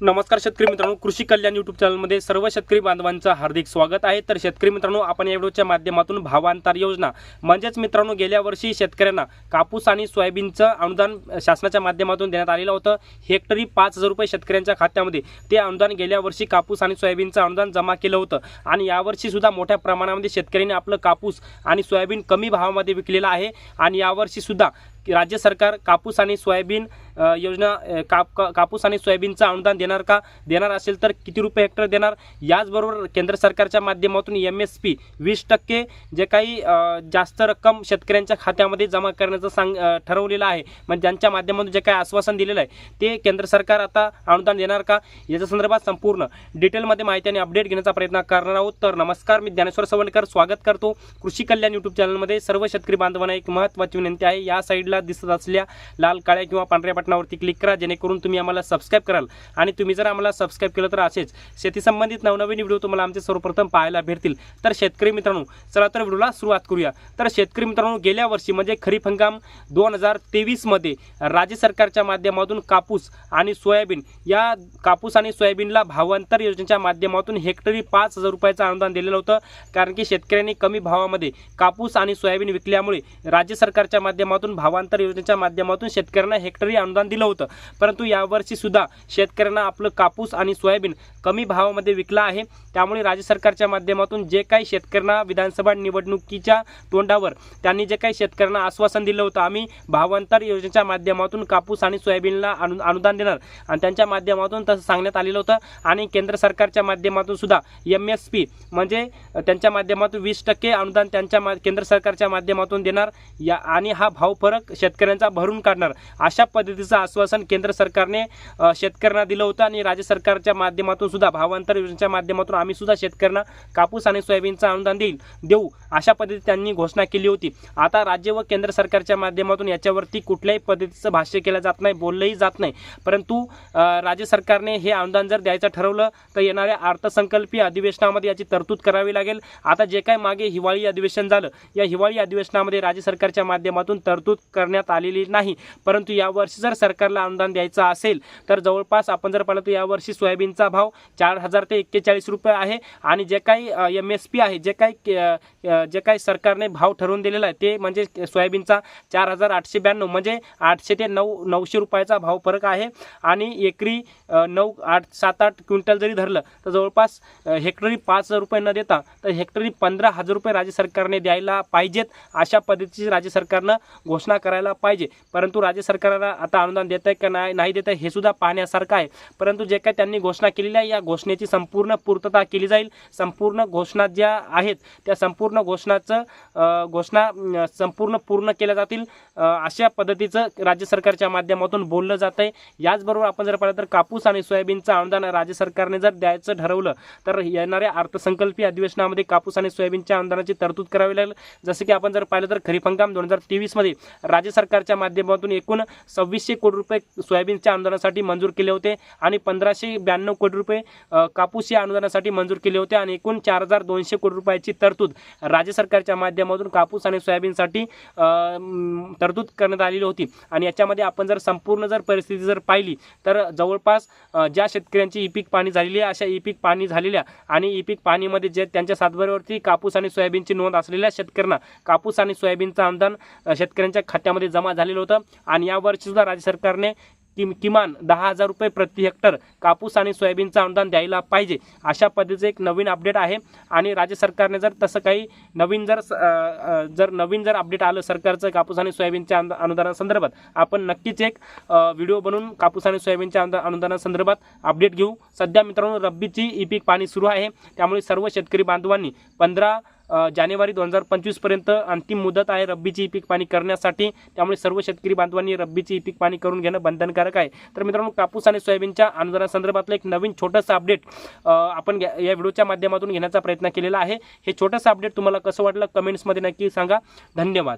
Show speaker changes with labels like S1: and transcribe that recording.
S1: नमस्कार शेतकरी मित्रांनो कृषी कल्याण युट्यूब चॅनलमध्ये सर्व शेतकरी बांधवांचं हार्दिक स्वागत आहे. तर शेतकरी मित्रांनो आपण या व्हिडिओच्या माध्यमातून भावांतर योजना म्हणजेच मित्रांनो गेल्या वर्षी शेतकऱ्यांना कापूस आणि सोयाबीनचं अनुदान शासनाच्या माध्यमातून देण्यात आलेलं होतं. हेक्टरी पाच हजार रुपये शेतकऱ्यांच्या खात्यामध्ये ते अनुदान गेल्या वर्षी कापूस आणि सोयाबीनचं अनुदान जमा केलं होतं. आणि यावर्षीसुद्धा मोठ्या प्रमाणामध्ये शेतकऱ्यांनी आपलं कापूस आणि सोयाबीन कमी भावामध्ये विकलेलं आहे. आणि यावर्षीसुद्धा राज्य सरकार कापूस आणि सोयाबीन योजना काप का- कापूस आणि सोयाबीनचं अनुदान देणार का? देणार असेल तर किती रुपये हेक्टर देणार? याचबरोबर केंद्र सरकारच्या माध्यमातून एम एस पी वीस टक्के जे काही जास्त रक्कम शेतकऱ्यांच्या खात्यामध्ये जमा करण्याचं सांग ठरवलेलं आहे. म्हणजे ज्यांच्या माध्यमातून जे काही आश्वासन दिलेलं आहे ते केंद्र सरकार आता अनुदान देणार का? याच्या संदर्भात संपूर्ण डिटेलमध्ये माहिती आणि अपडेट घेण्याचा प्रयत्न करणार आहोत. तर नमस्कार मी ज्ञानेश्वर सवलकर स्वागत करतो कृषी कल्याण यूट्यूब चॅनलमध्ये सर्व शेतकरी बांधवांना एक महत्त्वाची विनंती आहे. या साईडला दिसत असल्या लाल काळ्या किंवा पांढऱ्या बटनावरती क्लिक करा जेणेकरून तुम्ही आम्हाला सबस्क्राईब कराल. आणि तुम्ही जर आम्हाला सबस्क्राईब केलं तर असेच शेती संबंधित नवनवीन व्हिडिओ तुम्हाला आमचे सर्वप्रथम पाहायला भेटतील. तर शेतकरी मित्रांनो चला तर व्हिडिओला सुरुवात करूया. तर शेतकरी मित्रांनो गेल्या वर्षी म्हणजे खरीप हंगाम दोन हजार तेवीसमध्ये राज्य सरकारच्या माध्यमातून कापूस आणि सोयाबीन या कापूस आणि सोयाबीनला भावांतर योजनेच्या माध्यमातून हेक्टरी पाच हजार रुपयाचं अनुदान दिलेलं होतं. कारण की शेतकऱ्यांनी कमी भावामध्ये कापूस आणि सोयाबीन विकल्यामुळे राज्य सरकारच्या माध्यमातून भावांतर योजनेच्या माध्यमातून शेतकऱ्यांना हेक्टरी अनुदान दिलं होतं. परंतु यावर्षी सुद्धा शेतकऱ्यांना आपलं कापूस आणि सोयाबीन कमी भावामध्ये विकला आहे. त्यामुळे राज्य सरकारच्या माध्यमातून जे काही शेतकऱ्यांना विधानसभा निवडणुकीच्या तोंडावर त्यांनी जे काही शेतकऱ्यांना आश्वासन दिलं होतं आम्ही भावांतर योजनेच्या माध्यमातून कापूस आणि सोयाबीनला अनु अनुदान देणार. आणि त्यांच्या माध्यमातून तसं सांगण्यात आलेलं होतं. आणि केंद्र सरकारच्या माध्यमातून सुद्धा एम एस पी म्हणजे त्यांच्या माध्यमातून वीस टक्के अनुदान त्यांच्या मा केंद्र सरकारच्या माध्यमातून देणार. या आणि हा भाव फरक शेतकऱ्यांचा भरून काढणार. अशा पद्धतीचं आश्वासन केंद्र सरकारने शेतकऱ्यांना दिलं होतं आणि राज्य सरकारच्या माध्यमातून सुद्धा भावांतर योजनेच्या माध्यमातून आम्ही सुद्धा शेतकऱ्यांना कापूस आणि सोयाबीनचं अनुदान देईल देऊ अशा पद्धतीत त्यांनी घोषणा केली होती. आता राज्य व केंद्र सरकारच्या माध्यमातून याच्यावरती कुठल्याही पद्धतीचं भाष्य केलं जात नाही बोललंही जात नाही. परंतु राज्य सरकारने हे अनुदान जर द्यायचं ठरवलं तर येणाऱ्या अर्थसंकल्पीय अधिवेशनामध्ये याची तरतूद करावी लागेल. आता जे काय मागे हिवाळी अधिवेशन झालं या हिवाळी अधिवेशनामध्ये राज्य सरकारच्या माध्यमातून तरतूद करण्यात आलेली नाही. परंतु यावर्षी जर सरकारला अनुदान द्यायचं असेल तर जवळपास आपण जर पाहिलं तर यावर्षी सोयाबीनचा भाव चार हजार ते एक्केचाळीस रुपये आहे आणि जे काही एम एस पी आहे जे काही जे काही सरकारने भाव ठरवून दिलेला आहे ते म्हणजे सोयाबीनचा चार हजार आठशे ब्याण्णव म्हणजे आठशे ते नऊ नऊशे रुपयाचा भाव फरक आहे. आणि एकरी नऊ आठ सात आठ क्विंटल जरी धरलं तर जवळपास हेक्टरी पाच हजार रुपये न देता तर हेक्टरी पंधरा हजार रुपये राज्य सरकारने द्यायला पाहिजेत अशा पद्धतीची राज्य सरकारनं घोषणा करायला पाहिजे. परंतु राज्य सरकारला आता अनुदान देत आहे का नाही नाही देत आहे हे सुद्धा पाहण्यासारखं आहे. परंतु जे काही त्यांनी घोषणा केलेली आहे या घोषणेची संपूर्ण पूर्तता केली जाईल. संपूर्ण घोषणा ज्या आहेत त्या संपूर्ण घोषणाचं घोषणा संपूर्ण पूर्ण केल्या जातील. अशा पद्धतीचं राज्य सरकारच्या माध्यमातून बोललं जात आहे याचबरोबर आपण जर पाहिलं तर कापूस आणि सोयाबीनचं अनुदान राज्य सरकारने जर द्यायचं ठरवलं तर येणाऱ्या अर्थसंकल्पीय अधिवेशनामध्ये कापूस आणि सोयाबीनच्या अनुदानाची तरतूद करावी लागेल. जसं की आपण जर पाहिलं तर खरीप हंगाम दोन हजार तेवीसमध्ये राज्य सरकारच्या माध्यमातून एकूण सव्वीसशे कोटी रुपये सोयाबीनच्या अनुदानासाठी मंजूर केले होते आणि पंधराशे ब्याण्णव कोटी रुपये कापूस या अनुदानासाठी मंजूर केले होते आणि एकूण चार हजार दोनशे कोटी रुपयाची तरतूद राज्य सरकारच्या माध्यमातून कापूस आणि सोयाबीनसाठी तरतूद करण्यात आलेली होती. आणि याच्यामध्ये आपण जर संपूर्ण जर परिस्थिती जर पाहिली तर जवळपास ज्या शेतकऱ्यांची ई पीक पाणी झालेली आहे अशा ई पीक पाणी झालेल्या आणि ई पीक पाणीमध्ये जे त्यांच्या सातबाऱ्यावरती कापूस आणि सोयाबीनची नोंद असलेल्या शेतकऱ्यांना कापूस आणि सोयाबीनचं अनुदान शेतकऱ्यांच्या खात खात्यामध्ये जमा झालेलं होतं. आणि यावर्षी सुद्धा राज्य सरकारने किम किमान दहा हजार रुपये प्रति हेक्टर कापूस आणि सोयाबीनचं अनुदान द्यायला पाहिजे अशा पद्धतीचं एक नवीन अपडेट आहे. आणि राज्य सरकारने जर तसं काही नवीन जर स- जर नवीन जर अपडेट आलं सरकारचं कापूस आणि सोयाबीनच्या अनुदानासंदर्भात आपण नक्कीच एक व्हिडिओ बनवून कापूस आणि सोयाबीनच्या अनुदानासंदर्भात अपडेट घेऊ. सध्या मित्रांनो रब्बीची ई पीक पाणी सुरू आहे. त्यामुळे सर्व शेतकरी बांधवांनी पंधरा जानेवारी दोन हजार पंचवीसपर्यंत अंतिम मुदत आहे रब्बीची पीक पाणी करण्यासाठी. त्यामुळे सर्व शेतकरी बांधवांनी रब्बीची पीक पाणी करून घेणं बंधनकारक आहे. तर मित्रांनो कापूस आणि सोयाबीनच्या अनुदानासंदर्भातलं एक नवीन छोटंसं अपडेट आपण या व्हिडिओच्या माध्यमातून घेण्याचा प्रयत्न केलेला आहे. हे छोटंसं अपडेट तुम्हाला कसं वाटलं कमेंट्समध्ये नक्की सांगा. धन्यवाद.